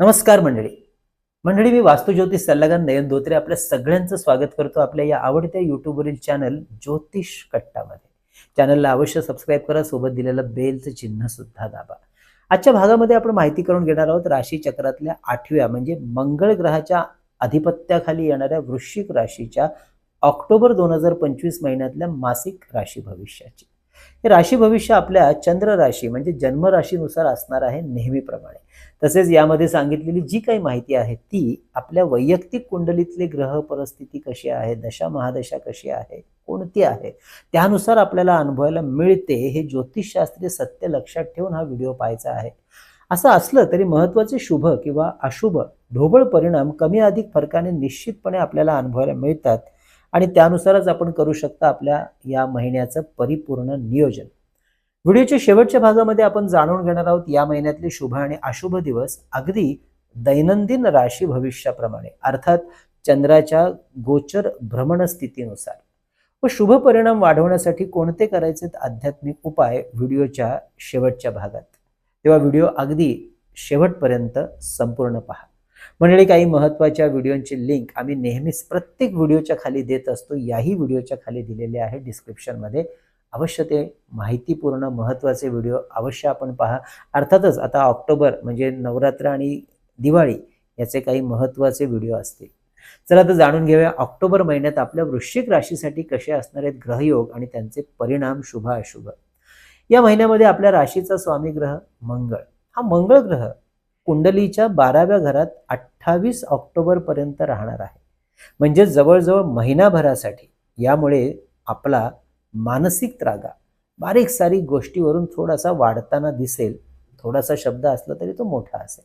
नमस्कार मंडळी. मंडळी मी वास्तुज्योतिष सल्लागार नयन धोत्रे आपल्या सगळ्यांचं स्वागत करतो आपल्या या आवडत्या युट्यूबवरील चॅनल ज्योतिष कट्टामध्ये. चॅनलला अवश्य सबस्क्राईब करा सोबत दिलेलं बेलचं चिन्ह सुद्धा दाबा. आजच्या भागामध्ये आपण माहिती करून घेणार आहोत राशी चक्रातल्या आठव्या म्हणजे मंगळ ग्रहाच्या अधिपत्याखाली येणाऱ्या वृश्चिक राशीच्या ऑक्टोबर दोन हजार पंचवीस महिन्यातल्या मासिक राशी भविष्याची. हे राशी भविष्य आपल्या चंद्र राशी म्हणजे जन्मराशीनुसार असणार आहे नेहमीप्रमाणे. तसेच यामध्ये सांगितलेली जी काही माहिती आहे ती आपल्या वैयक्तिक कुंडलीतली ग्रह परिस्थिती कशी आहे दशा महादशा कशी आहे कोणती आहे त्यानुसार आपल्याला अनुभवायला मिळते हे ज्योतिषशास्त्रीय सत्य लक्षात ठेवून हा व्हिडिओ पाहायचा आहे. असं असलं तरी महत्त्वाचे शुभ किंवा अशुभ ढोबळ परिणाम कमी अधिक फरकाने निश्चितपणे आपल्याला अनुभवायला मिळतात. आणि त्यानुसारच आपण करू शकता आपल्या या महिन्याचं परिपूर्ण नियोजन. व्हिडिओच्या शेवटच्या भागामध्ये आपण जाणून घेणार आहोत या महिन्यातले शुभ आणि अशुभ दिवस अगदी दैनंदिन राशी भविष्याप्रमाणे अर्थात चंद्राच्या गोचर भ्रमण स्थितीनुसार. व शुभ परिणाम वाढवण्यासाठी कोणते करायचे आध्यात्मिक उपाय व्हिडिओच्या शेवटच्या भागात. तेव्हा व्हिडिओ अगदी शेवटपर्यंत संपूर्ण पहा. मंडळी काही महत्त्वाच्या व्हिडिओंची लिंक आम्ही नेहमीच प्रत्येक व्हिडिओच्या खाली देत असतो. याही व्हिडिओच्या खाली दिलेले आहे डिस्क्रिप्शनमध्ये अवश्य ते माहितीपूर्ण महत्त्वाचे व्हिडिओ अवश्य आपण पहा. अर्थातच आता ऑक्टोबर म्हणजे नवरात्र आणि दिवाळी याचे काही महत्त्वाचे व्हिडिओ असतील. चला तर जाणून घेऊया ऑक्टोबर महिन्यात आपल्या वृश्चिक राशीसाठी कसे असणार आहेत ग्रहयोग आणि त्यांचे परिणाम शुभ अशुभ या महिन्यामध्ये आपल्या राशीचा स्वामी ग्रह मंगळ. हा मंगळ ग्रह कुंडलीच्या बाराव्या घरात अठ्ठावीस ऑक्टोबरपर्यंत राहणार आहे. म्हणजे जवळजवळ महिनाभरासाठी. यामुळे आपला मानसिक त्रागा बारीक सारीक गोष्टीवरून थोडासा वाढताना दिसेल. थोडासा शब्द असला तरी तो मोठा असेल.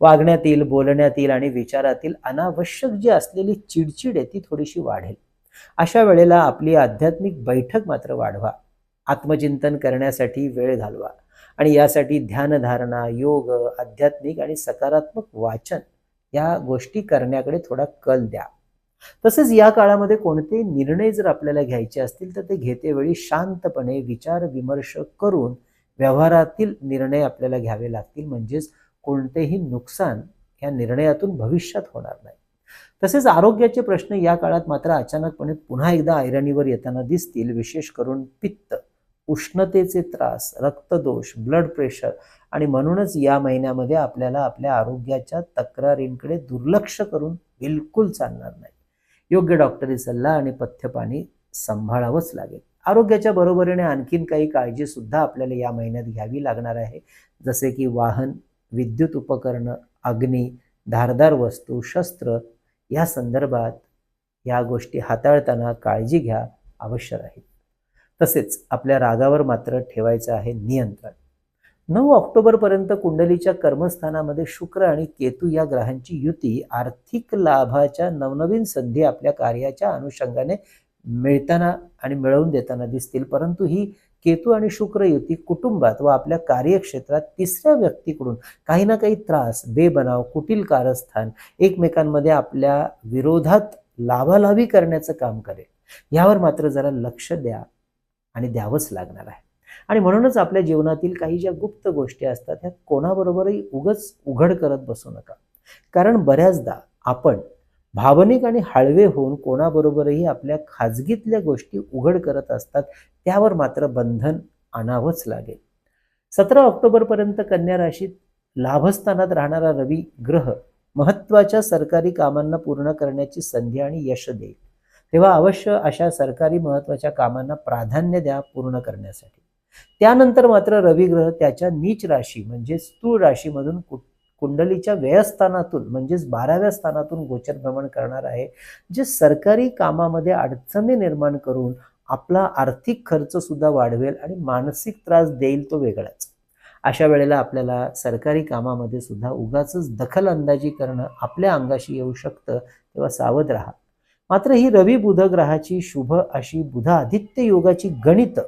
वागण्यातील बोलण्यातील आणि विचारातील अनावश्यक जी असलेली चिडचिड आहे ती थोडीशी वाढेल. अशा वेळेला आपली आध्यात्मिक बैठक मात्र वाढवा. आत्मचिंतन करण्यासाठी वेळ घालवा. आणि यासाठी ध्यानधारणा योग आध्यात्मिक आणि सकारात्मक वाचन या गोष्टी करण्याकडे थोडा कल द्या. तसेच या काळामध्ये कोणतेही निर्णय जर आपल्याला घ्यायचे असतील तर ते घेतेवेळी शांतपणे विचार विमर्श करून व्यवहारातील निर्णय आपल्याला घ्यावे लागतील. म्हणजेच कोणतेही नुकसान या निर्णयातून भविष्यात होणार नाही. तसेच आरोग्याचे प्रश्न या काळात मात्र अचानकपणे पुन्हा एकदा ऐरणीवर येताना दिसतील विशेष करून पित्त. उष्णतेचे त्रास रक्तदोष ब्लड प्रेशर आणि म्हणूनच या महिन्यामध्ये आपल्याला आपल्या आरोग्याच्या तक्रारींकडे दुर्लक्ष करून बिलकुल चालणार नाही. योग्य डॉक्टरी सल्ला आणि पथ्यपाणी सांभाळावंच लागेल. आरोग्याच्या बरोबरीने आणखीन काही काळजीसुद्धा आपल्याला या महिन्यात घ्यावी लागणार आहे. जसे की वाहन विद्युत उपकरणं अग्नी धारदार वस्तू शस्त्र या संदर्भात या गोष्टी हाताळताना काळजी घ्या अवश्य राहील. तसेच आपल्या रागावर मात्र ठेवायचं आहे नियंत्रण. नऊ ऑक्टोबरपर्यंत कुंडलीच्या कर्मस्थानामध्ये शुक्र आणि केतू या ग्रहांची युती आर्थिक लाभाच्या नवनवीन संधी आपल्या कार्याच्या अनुषंगाने मिळताना आणि मिळवून देताना दिसतील. परंतु ही केतू आणि शुक्र युती कुटुंबात व आपल्या कार्यक्षेत्रात तिसऱ्या व्यक्तीकडून काही ना काही त्रास बेबनाव कुटील कारस्थान एकमेकांमध्ये आपल्या विरोधात लाभालाभी करण्याचं काम करेल. यावर मात्र जरा लक्ष द्या. आणि द्यावंच लागणार आहे. आणि म्हणूनच आपल्या जीवनातील काही ज्या गुप्त गोष्टी असतात ह्या कोणाबरोबरही उगच उघड करत बसू नका. कारण बऱ्याचदा आपण भावनिक आणि हळवे होऊन कोणाबरोबरही आपल्या खाजगीतल्या गोष्टी उघड करत असतात त्यावर मात्र बंधन आणावंच लागेल. सतरा ऑक्टोबरपर्यंत कन्या राशीत लाभस्थानात राहणारा रवी ग्रह महत्त्वाच्या सरकारी कामांना पूर्ण करण्याची संधी आणि यश देईल. तेव्हा अवश्य अशा सरकारी महत्त्वाच्या कामांना प्राधान्य द्या पूर्ण करण्यासाठी. त्यानंतर मात्र रविग्रह त्याच्या नीच राशी म्हणजे स्थूळ राशीमधून कु कुंडलीच्या व्ययस्थानातून म्हणजेच बाराव्या स्थानातून गोचर भ्रमण करणार आहे जे सरकारी कामामध्ये अडचणी निर्माण करून आपला आर्थिक खर्च सुद्धा वाढवेल आणि मानसिक त्रास देईल तो वेगळाच. अशा वेळेला आपल्याला सरकारी कामामध्ये सुद्धा उगाच दखल अंदाजी करणं आपल्या अंगाशी येऊ शकतं तेव्हा सावध राहा. मात्र ही रवी बुध ग्रहाची शुभ अशी बुध आदित्य योगाची गणित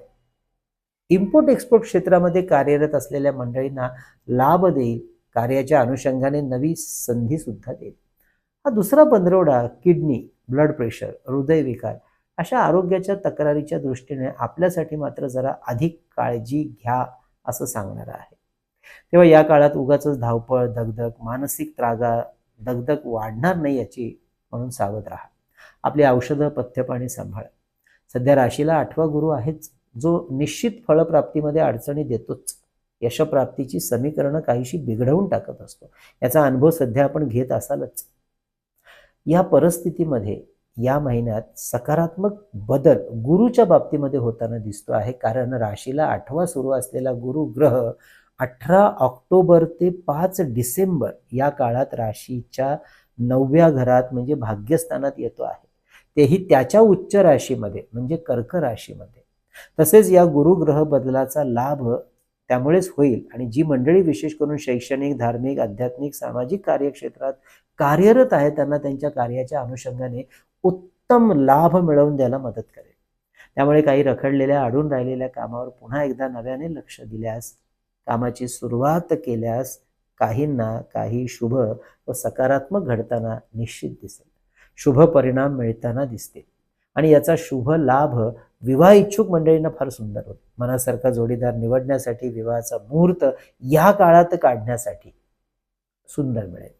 इम्पोर्ट एक्सपोर्ट क्षेत्रामध्ये कार्यरत असलेल्या मंडळींना लाभ देईल कार्याच्या अनुषंगाने नवी संधी सुद्धा देईल. हा दुसरा पंधरवडा किडनी ब्लड प्रेशर हृदयविकार अशा आरोग्याच्या तक्रारीच्या दृष्टीने आपल्यासाठी मात्र जरा अधिक काळजी घ्या असं सांगणार आहे. तेव्हा या काळात उगाच धावपळ दगदग मानसिक त्रागा दगदग वाढणार नाही याची म्हणून सावध राहा. आपली औषधं पथ्यपाणी सांभाळा. सध्या राशीला आठवा गुरु आहेच. जो निश्चित फळप्राप्तीमध्ये अडचणी देतोच. यशप्राप्तीची समीकरणं काहीशी बिघडवून टाकत असतो. याचा अनुभव सध्या आपण घेत असालच. या परिस्थितीमध्ये या महिन्यात सकारात्मक बदल गुरुच्या बाबतीमध्ये होताना दिसतो आहे. कारण राशीला आठवा सुरू असलेला गुरु ग्रह अठरा ऑक्टोबर ते पाच डिसेंबर या काळात राशीच्या नवव्या घरात म्हणजे भाग्यस्थानात येतो आहे. तेही त्याच्या उच्च राशीमध्ये म्हणजे कर्क राशीमध्ये. तसेच या गुरुग्रह बदलाचा लाभ त्यामुळेच होईल आणि जी मंडळी विशेष करून शैक्षणिक धार्मिक आध्यात्मिक सामाजिक कार्यक्षेत्रात कार्यरत आहेत त्यांना त्यांच्या कार्याच्या अनुषंगाने उत्तम लाभ मिळवून द्यायला मदत करेल. त्यामुळे काही रखडलेल्या अडून राहिलेल्या कामावर पुन्हा एकदा नव्याने लक्ष दिल्यास कामाची सुरुवात केल्यास काहींना काही शुभ व सकारात्मक घडताना निश्चित दिसेल. शुभ परिणाम मिळताना दिसतील आणि याचा शुभ लाभ विवाह इच्छुक मंडळींना फार सुंदर होतो. मनासारखा जोडीदार निवडण्यासाठी विवाहाचा मुहूर्त या काळात काढण्यासाठी सुंदर मिळेल.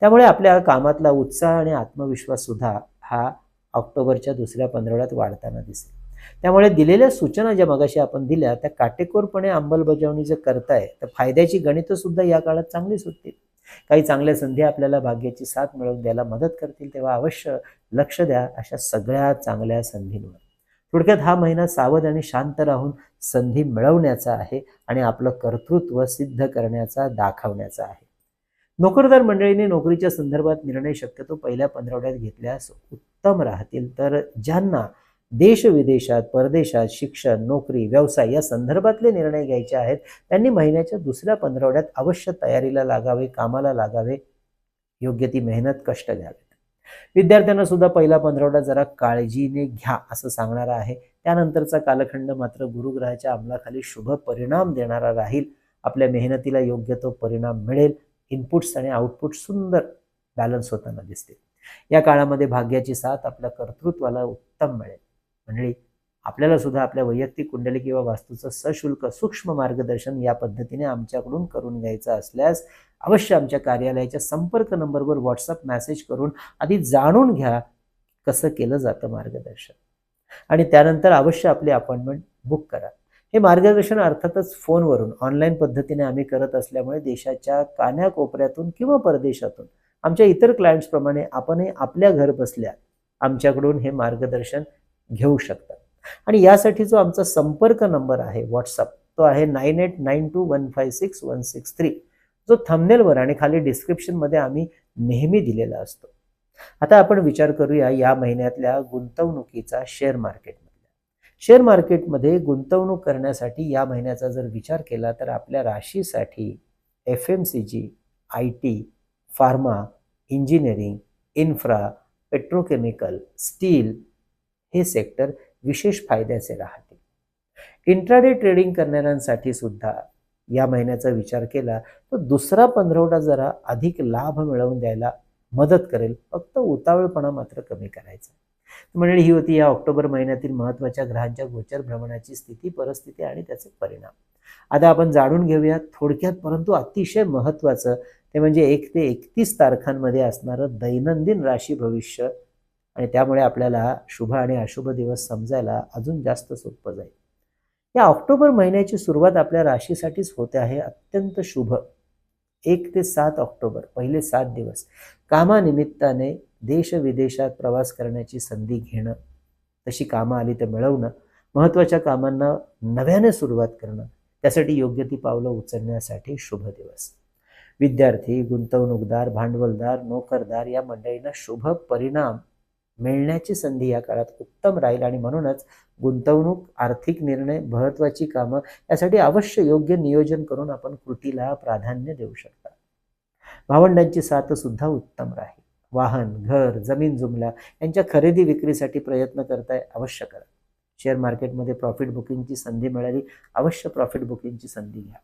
त्यामुळे आपल्या कामातला उत्साह आणि आत्मविश्वास सुद्धा हा ऑक्टोबरच्या दुसऱ्या पंधरवड्यात वाढताना दिसेल. त्यामुळे दिलेल्या सूचना ज्या मगाशी आपण दिल्या त्या काटेकोरपणे अंमलबजावणी जर करताय तर फायद्याची गणितं सुद्धा या काळात चांगली सुटतील. काही चांगल्या संधी आपल्याला भाग्याची साथ मिळवून द्यायला मदत करतील तेव्हा अवश्य लक्ष द्या अशा सगळ्या चांगल्या संधींवर. थोडक्यात हा महिना सावध आणि शांत राहून संधी मिळवण्याचा आहे आणि आपलं कर्तृत्व सिद्ध करण्याचा दाखवण्याचा आहे. नोकरदार मंडळीने नोकरीच्या संदर्भात निर्णय शक्यतो पहिल्या पंधरवड्यात घेतल्यास उत्तम राहतील. तर ज्यांना देश विदेशात परदेशात शिक्षण नोकरी व्यवसाय या संदर्भातले निर्णय घ्यायचे आहेत. त्यांनी महिन्याच्या दुसऱ्या पंधरवड्यात अवश्य तयारीला लागावे कामाला लागावे. योग्य ती मेहनत कष्ट घ्यावेत. विद्यार्थ्यांना सुद्धा पहिला पंधरवडा जरा काळजीने घ्या असं सांगणारा आहे. त्यानंतरचा कालखंड मात्र गुरुग्रहाच्या अंमलाखाली शुभ परिणाम देणारा राहील. आपल्या मेहनतीला योग्य तो परिणाम मिळेल. इनपुट्स आणि आउटपुट सुंदर बॅलन्स होताना दिसतील. या काळामध्ये भाग्याची साथ आपल्या कर्तृत्वाला उत्तम मिळेल. मंडळी आपल्याला सुद्धा आपल्या वैयक्तिक कुंडली किंवा वास्तूचं सशुल्क सूक्ष्म मार्गदर्शन या पद्धतीने आमच्याकडून करून घ्यायचं असल्यास अवश्य आमच्या कार्यालयाच्या संपर्क नंबरवर व्हॉट्सअप मेसेज करून आधी जाणून घ्या कसं केलं जातं मार्गदर्शन. आणि त्यानंतर अवश्य आपली अपॉइंटमेंट बुक करा. हे मार्गदर्शन अर्थातच फोनवरून ऑनलाईन पद्धतीने आम्ही करत असल्यामुळे देशाच्या कान्याकोपऱ्यातून किंवा परदेशातून आमच्या इतर क्लायंट्सप्रमाणे आपणही आपल्या घर बसल्या आमच्याकडून हे मार्गदर्शन घेऊ शकतात. आणि यासाठी जो आमचा संपर्क नंबर आहे व्हॉट्सअप तो आहे nine eight nine two one five six one six three. जो थंबनेलवर आणि खाली डिस्क्रिप्शनमध्ये आम्ही नेहमी दिलेला असतो. आता आपण विचार करूया या महिन्यातल्या गुंतवणुकीचा शेअर मार्केटमधल्या शेअर मार्केटमध्ये गुंतवणूक करण्यासाठी या महिन्याचा जर विचार केला तर आपल्या राशीसाठी F M C G I T pharma engineering infra petrochemical steel हे सेक्टर विशेष फायद्याचे राहते. इंट्राडे ट्रेडिंग करणाऱ्यांसाठी सुद्धा या महिन्याचा विचार केला तर दुसरा पंधरवडा जरा अधिक लाभ मिळवून द्यायला मदत करेल. फक्त उतावळपणा मात्र कमी करायचा. म्हणजे ही होती या ऑक्टोबर महिन्यातील महत्त्वाच्या ग्रहांच्या गोचर भ्रमणाची स्थिती परिस्थिती आणि त्याचे परिणाम. आता आपण जाणून घेऊया थोडक्यात परंतु अतिशय महत्त्वाचं ते म्हणजे एक ते एकतीस तारखांमध्ये असणारं दैनंदिन राशी भविष्य आणि त्यामुळे आपल्याला शुभ आणि अशुभ दिवस समजायला अजून जास्त सोपं जाईल. या ऑक्टोबर महिन्याची सुरुवात आपल्या राशीसाठीच होते आहे अत्यंत शुभ. एक ते सात ऑक्टोबर पहिले सात दिवस. कामानिमित्ताने देश विदेशात प्रवास करण्याची संधी घेणं तशी कामं आली तर मिळवणं महत्त्वाच्या कामांना नव्याने सुरुवात करणं त्यासाठी योग्य ती पावलं उचलण्यासाठी शुभ दिवस. विद्यार्थी गुंतवणूकदार भांडवलदार नोकरदार या मंडळींना शुभ परिणाम मिळण्याची संधी या काळात उत्तम राहील आणि म्हणूनच गुंतवणूक आर्थिक निर्णय महत्त्वाची कामं यासाठी अवश्य योग्य नियोजन करून आपण कृतीला प्राधान्य देऊ शकता. भावंडांची साथ सुद्धा उत्तम राहील. वाहन घर जमीन जुमला यांच्या खरेदी विक्रीसाठी प्रयत्न करताय अवश्य करा. शेअर मार्केटमध्ये प्रॉफिट बुकिंगची संधी मिळाली अवश्य प्रॉफिट बुकिंगची संधी घ्या.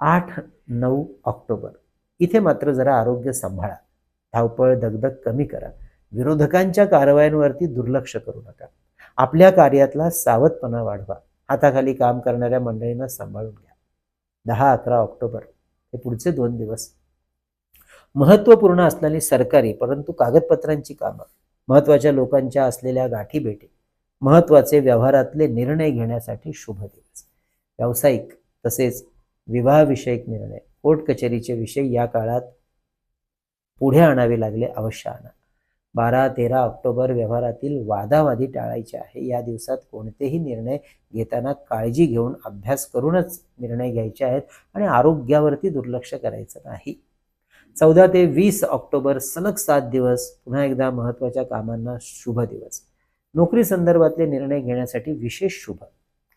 आठ नऊ ऑक्टोबर. इथे मात्र जरा आरोग्य सांभाळा. धावपळ दगदग कमी करा. विरोधकांच्या कारवायांवरती दुर्लक्ष करू नका. आपल्या कार्यातला सावधपणा वाढवा. हाताखाली काम करणाऱ्या मंडळींना सांभाळून घ्या. दहा अकरा ऑक्टोबर. हे पुढचे दोन दिवस. महत्त्वपूर्ण असलेली सरकारी परंतु कागदपत्रांची कामं. महत्त्वाच्या लोकांच्या असलेल्या गाठी भेटी. महत्त्वाचे व्यवहारातले निर्णय घेण्यासाठी शुभ दिवस. व्यावसायिक तसेच विवाहविषयक निर्णय. कोर्ट कचेरीचे विषय या काळात पुढे आणावे लागले अवश्य आणा. बारा तेरा ऑक्टोबर व्यवहारातील वादावादी टाळायचे आहे. या दिवसात कोणतेही निर्णय घेताना काळजी घेऊन अभ्यास करूनच निर्णय घ्यायचे आहेत आणि आरोग्यावरती दुर्लक्ष करायचं नाही. चौदा ते वीस ऑक्टोबर सलग सात दिवस पुन्हा एकदा महत्त्वाच्या कामांना शुभ दिवस. नोकरी संदर्भातले निर्णय घेण्यासाठी विशेष शुभ.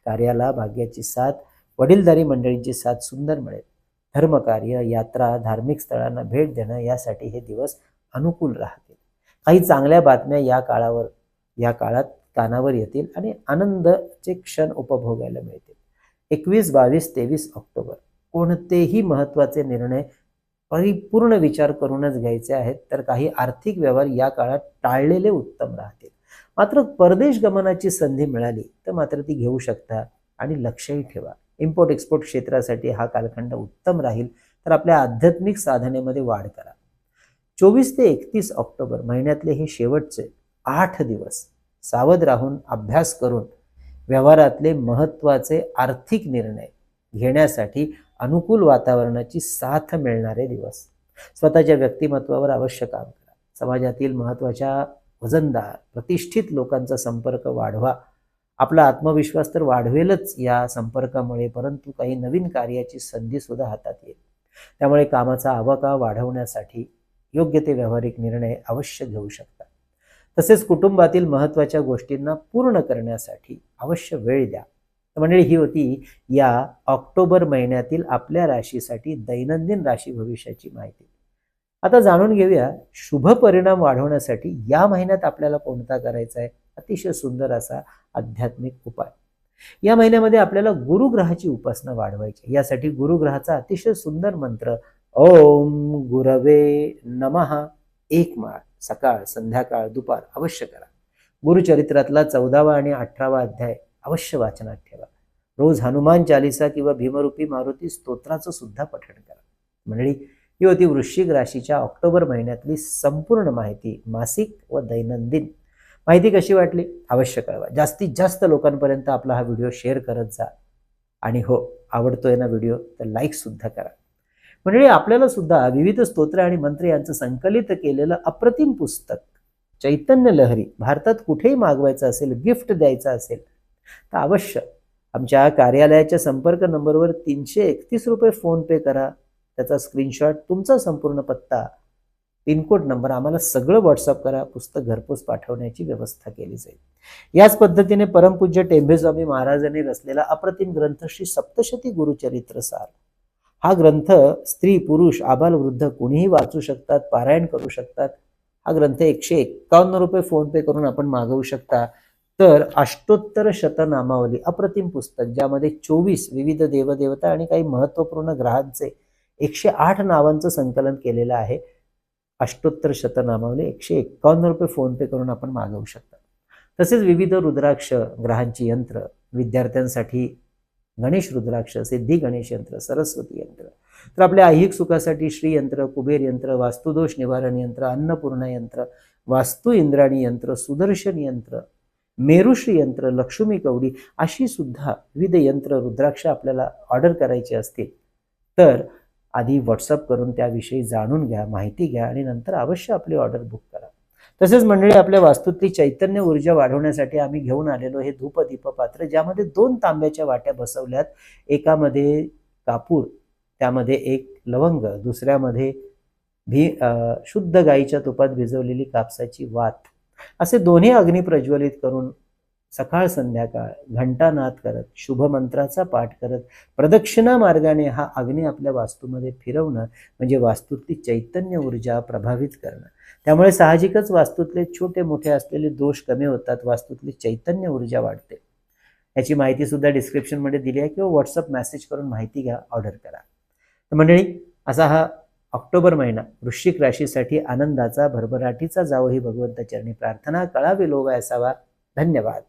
कार्याला भाग्याची साथ वडीलधारी मंडळींची साथ सुंदर मिळेल. धर्मकार्य यात्रा धार्मिक स्थळांना भेट देणं यासाठी हे दिवस अनुकूल राहतील. काही चांगल्या बातम्या या काळावर या काळात कानावर येतील आणि आनंदाचे क्षण उपभोगायला मिळतील. एकवीस बावीस तेवीस ऑक्टोबर. कोणतेही महत्त्वाचे निर्णय परिपूर्ण विचार करूनच घ्यायचे आहेत तर काही आर्थिक व्यवहार या काळात टाळलेले उत्तम राहतील. मात्र परदेश गमनाची संधी मिळाली तर मात्र ती घेऊ शकता आणि लक्षही ठेवा. इम्पोर्ट एक्सपोर्ट क्षेत्रासाठी हा कालखंड उत्तम राहील तर आपल्या आध्यात्मिक साधनेमध्ये वाढ करा. चोवीस ते एकतीस ऑक्टोबर महिन्यातले हे शेवटचे आठ दिवस सावध राहून अभ्यास करून व्यवहारातले महत्त्वाचे आर्थिक निर्णय घेण्यासाठी अनुकूल वातावरणाची साथ मिळणारे दिवस. स्वतःच्या व्यक्तिमत्वावर अवश्य काम करा. समाजातील महत्त्वाच्या वजनदार प्रतिष्ठित लोकांचा संपर्क वाढवा. आपला आत्मविश्वास तर वाढवेलच या संपर्कामुळे परंतु काही नवीन कार्याची संधीसुद्धा हातात येईल. त्यामुळे कामाचा आवाका वाढवण्यासाठी योग्य ते व्यावहारिक निर्णय अवश्य घेऊ शकता. तसेच कुटुंबातील महत्त्वाच्या गोष्टींना पूर्ण करण्यासाठी अवश्य वेळ द्या. मंडळी ही होती या ऑक्टोबर महिन्यातील आपल्या राशीसाठी दैनंदिन राशी भविष्याची माहिती. आता जाणून घेऊया शुभ परिणाम वाढवण्यासाठी या महिन्यात आपल्याला कोणता करायचा आहे? अतिशय सुंदर असा आध्यात्मिक उपाय. या महिन्यामध्ये आपल्याला गुरुग्रहाची उपासना वाढवायची यासाठी गुरुग्रहाचा अतिशय सुंदर मंत्र ओम गुरवे नमहा एक माळ सकाळ संध्याकाळ दुपार अवश्य करा. गुरुचरित्रातला चौदावा आणि अठरावा अध्याय अवश्य वाचनात ठेवा. रोज हनुमान चालिसा किंवा भीमरूपी मारुती स्तोत्राचं सुद्धा पठण करा. मंडळी ही होती वृश्चिक राशीच्या ऑक्टोबर महिन्यातली संपूर्ण माहिती मासिक व दैनंदिन. माहिती कशी वाटली? अवश्य कळवा. जास्तीत जास्त लोकांपर्यंत आपला हा व्हिडिओ शेअर करत जा. आणि हो आवडतोय ना व्हिडिओ तर लाईकसुद्धा करा. म्हणजे आपल्याला सुद्धा विविध स्तोत्र आणि मंत्र यांचं संकलित केलेलं अप्रतिम पुस्तक चैतन्य लहरी भारतात कुठेही मागवायचं असेल गिफ्ट द्यायचं असेल तर अवश्य आमच्या कार्यालयाच्या संपर्क नंबरवर तीनशे एकतीस रुपये फोन पे करा. त्याचा स्क्रीनशॉट तुमचा संपूर्ण पत्ता पिनकोड नंबर आम्हाला सगळं व्हॉट्सअप करा. पुस्तक घरपोच पाठवण्याची व्यवस्था केली जाईल. याच पद्धतीने परमपूज्य टेंभेस्वामी महाराजांनी रचलेला अप्रतिम ग्रंथ श्री सप्तशती गुरुचरित्र सार. हा ग्रंथ स्त्री पुरुष आबाल वृद्ध कुणीही वाचू शकतात पारायण करू शकतात. हा ग्रंथ एकशे एक्कावन्न रुपये फोन पे करून आपण मागवू शकता. तर अष्टोत्तर शतनामावली अप्रतिम पुस्तक ज्यामध्ये चोवीस विविध देवदेवता आणि काही महत्त्वपूर्ण ग्रहांचे एकशे आठ नावांचं संकलन केलेलं आहे. अष्टोत्तर शतनामावली एकशे एक्कावन्न रुपये फोन पे करून आपण मागवू शकता. तसेच विविध रुद्राक्ष ग्रहांची यंत्र विद्यार्थ्यांसाठी गणेश रुद्राक्ष सिद्धी गणेश यंत्र सरस्वती यंत्र. तर आपल्या ऐहिक सुखासाठी श्री यंत्र कुबेर यंत्र वास्तुदोष निवारण यंत्र अन्नपूर्णा यंत्र वास्तू इंद्राणी यंत्र सुदर्शन यंत्र मेरुश्री यंत्र लक्ष्मी कवडी अशी सुद्धा विविध यंत्र रुद्राक्ष आपल्याला ऑर्डर करायची असतील. तर आधी व्हॉट्सअप करून त्याविषयी जाणून घ्या माहिती घ्या आणि नंतर अवश्य आपली ऑर्डर बुक करा. तसेच मंडळी आपल्या वास्तूतली चैतन्य ऊर्जा वाढवण्यासाठी आम्ही घेऊन आलेलो हे धूपदीप पात्र ज्यामध्ये दोन तांब्याच्या वाट्या बसवल्यात. एकामध्ये कापूर त्यामध्ये एक लवंग दुसऱ्यामध्ये भी शुद्ध गाईच्या तुपात भिजवलेली कापसाची वात. असे दोन्ही अग्नी प्रज्वलित करून सकाळ संध्याकाळ घंटानाद करत शुभमंत्राचा पाठ करत प्रदक्षिणा मार्गाने हा अग्नी आपल्या वास्तूमध्ये फिरवणं म्हणजे वास्तूतली चैतन्य ऊर्जा प्रभावित करणं. त्यामुळे साहजिकच वास्तूतले छोटे मोठे असलेले दोष कमी होतात वास्तूतली चैतन्य ऊर्जा वाढते. याची माहिती सुद्धा डिस्क्रिप्शनमध्ये दिली आहे किंवा व्हॉट्सअप मेसेज करून माहिती घ्या ऑर्डर करा. तर मंडळी असा हा ऑक्टोबर महिना वृश्चिक राशीसाठी आनंदाचा भरभराटीचा जावो ही भगवंत चरणी प्रार्थना कळावे लोवा असावा धन्यवाद.